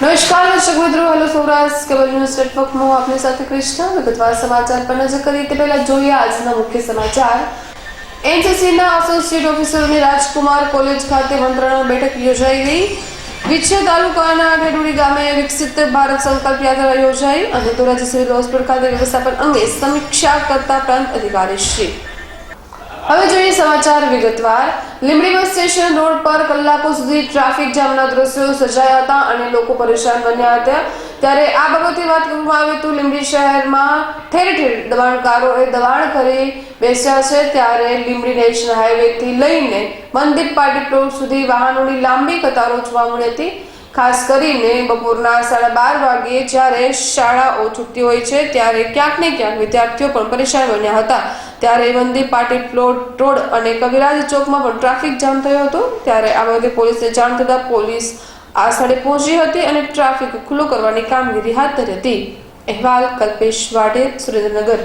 નમસ્કાર, દર્શક મિત્રો. હેલો સૌરાષ્ટ્ર કેબલ ન્યૂઝ નેટવર્કમાં આપની સાથે કૃષ્ણ. વિગતવાર સમાચાર પર નજર કરીએ તે પહેલા જોઈએ આજના મુખ્ય સમાચાર. એનસીસીના એસોસિએટ ઓફિસરની રાજકુમાર કોલેજ ખાતે મંત્રણા બેઠક યોજાઈ ગઈ. વિચ્છે તાલુકાના ઢેડુડી ગામે વિકસિત ભારત સંકલ્પ યાત્રા યોજાઈ અને ધોરાજી સિવિલ હોસ્પિટલ ખાતે વ્યવસ્થાપન અંગે સમીક્ષા કરતા પ્રાંત અધિકારી શ્રી. હવે સમાચાર વિગતવાર. લીંબડી બસ સ્ટેશન રોડ પર કલાકો સુધી ટ્રાફિક જામના દ્રશ્યો સર્જાયા હતા અને લોકો પરેશાન બન્યા હતા. ત્યારે આ બાબતે વાત કરવામાં આવે તો લીંબડી શહેરમાં ઠેર ઠેર દબાણકારોએ દબાણ કરી બેસ્યા છે. ત્યારે લીંબડી નેશનલ હાઈવેથી લઈને મંદિર પાર્ટી પ્લોટ સુધી વાહનોની લાંબી કતારો જોવા મળી હતી. ખાસ કરીને બપોરના સાડા બાર વાગ્યે જ્યારે શાળાઓ છૂટતી હોય છે, ત્યારે ક્યાંક ને ક્યાંક વિદ્યાર્થીઓ પણ પરેશાન બન્યા હતા. ત્યારે વંદી પાર્ટી પ્લોટ રોડ અને કવિરાજ ચોકમાં પણ ટ્રાફિક જામ થયો હતો. ત્યારે આ બાબતે પોલીસને જાણ થતાં પોલીસ આ સ્થળે પહોંચી હતી અને ટ્રાફિક ખુલ્લો કરવાની કામગીરી હાથ ધરી હતી. અહેવાલ કલ્પેશ વાડે સુરેન્દ્રનગર.